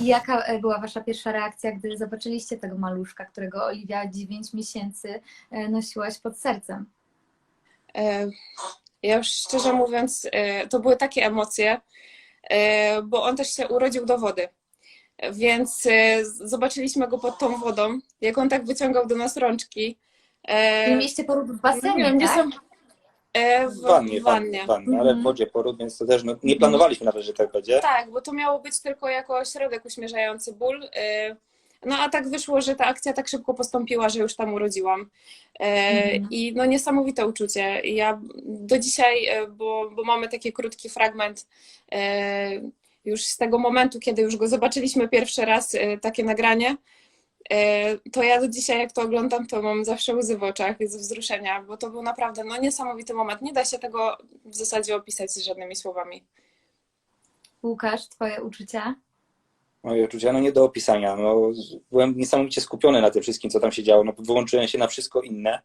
I jaka e, była Wasza pierwsza reakcja, gdy zobaczyliście tego maluszka, którego Oliwia 9 miesięcy e, nosiłaś pod sercem? E, Ja już szczerze mówiąc, to były takie emocje, bo on też się urodził do wody. Więc zobaczyliśmy go pod tą wodą, jak on tak wyciągał do nas rączki. I mieliście poród w nie basenie, gdzie tak? są. E, w, W wannie, w wannie. wannie, w wannie, ale w Mhm. wodzie poród, więc to też no, nie planowaliśmy nawet, że tak będzie. Tak, bo to miało być tylko jako środek uśmierzający ból. E, No a tak wyszło, że ta akcja tak szybko postąpiła, że już tam urodziłam. E, Mhm. I no niesamowite uczucie. Ja do dzisiaj, e, bo, bo mamy taki krótki fragment e, już z tego momentu, kiedy już go zobaczyliśmy pierwszy raz, e, takie nagranie, to ja do dzisiaj, jak to oglądam, to mam zawsze łzy w oczach ze wzruszenia, bo to był naprawdę no, niesamowity moment. Nie da się tego w zasadzie opisać żadnymi słowami. Łukasz, Twoje uczucia? Moje uczucia, no nie do opisania. No, byłem niesamowicie skupiony na tym wszystkim, co tam się działo. No, wyłączyłem się na wszystko inne.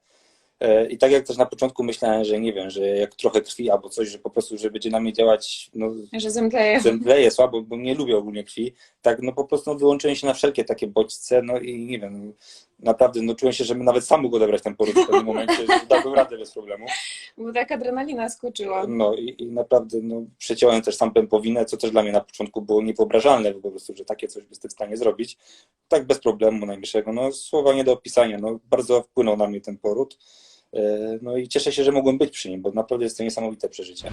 E, I tak jak też na początku myślałem, że nie wiem, że jak trochę krwi albo coś, że po prostu, że będzie na mnie działać, no Że zemdleję. zemdleję słabo, bo nie lubię ogólnie krwi. Tak, no po prostu no, wyłączyłem się na wszelkie takie bodźce, no i nie wiem, no, naprawdę, no czułem się, że nawet sam mógł odebrać ten poród w pewnym momencie, że dałbym radę bez problemu. Bo tak adrenalina skoczyła. No i, i naprawdę no, przeciąłem też sam pępowinę, co też dla mnie na początku było niewyobrażalne po prostu, że takie coś byś w stanie zrobić. Tak bez problemu najmniejszego. No słowa nie do opisania. No, bardzo wpłynął na mnie ten poród. E, No i cieszę się, że mogłem być przy nim, bo naprawdę jest to niesamowite przeżycie.